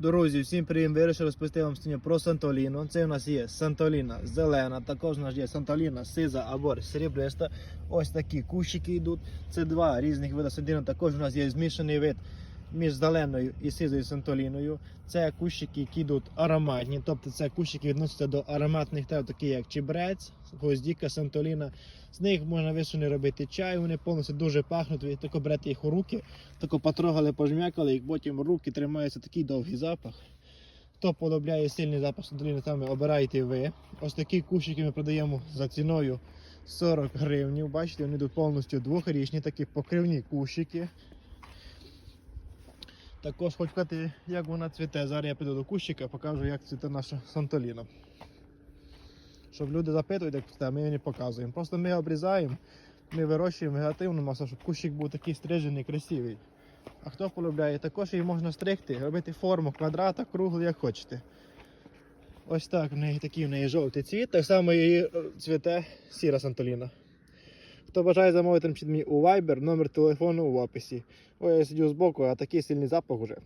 Друзі, всім привіт! Вирішив розповісти вам сьогодні про Сантоліну. Це у нас є Сантоліна зелена, також у нас є Сантоліна сиза або срібриста. Ось такі кущики йдуть. Це два різних види Сантоліна. Також у нас є змішаний вид між зеленою і сизою Сантоліною. Це кущики, які йдуть ароматні, тобто це кущики відносяться до ароматних трав, такі як чебрець, гвоздіка, Сантоліна. З них можна висуни робити чай, вони повністю дуже пахнуть. Ви тако берете їх у руки, тако потрогали, пожмякали, і потім руки тримаються такий довгий запах. Хто полюбляє сильний запах Сантоліни, там обирайте ви. Ось такі кущики ми продаємо за ціною 40 гривнів. Бачите, вони йдуть повністю двохрічні, такі покривні кущики. Також хочу сказати, як вона цвіте. Зараз я піду до кущика, покажу, як цвіте наша Сантоліна. Щоб люди запитують, як цвіте, ми її не показуємо. Просто ми обрізаємо, ми вирощуємо вегетативну масу, щоб кущик був такий стрижений, красивий. А хто полюбляє, також її можна стригти, робити форму квадрата, круглу, як хочете. Ось так, в неї такий в неї жовтий цвіт, так само її е, цвіте сіра Сантоліна. Хто бажає замовити, напишіть мені у Viber, номер телефону в описі. Ой, я сидю збоку, а такий сильний запах уже.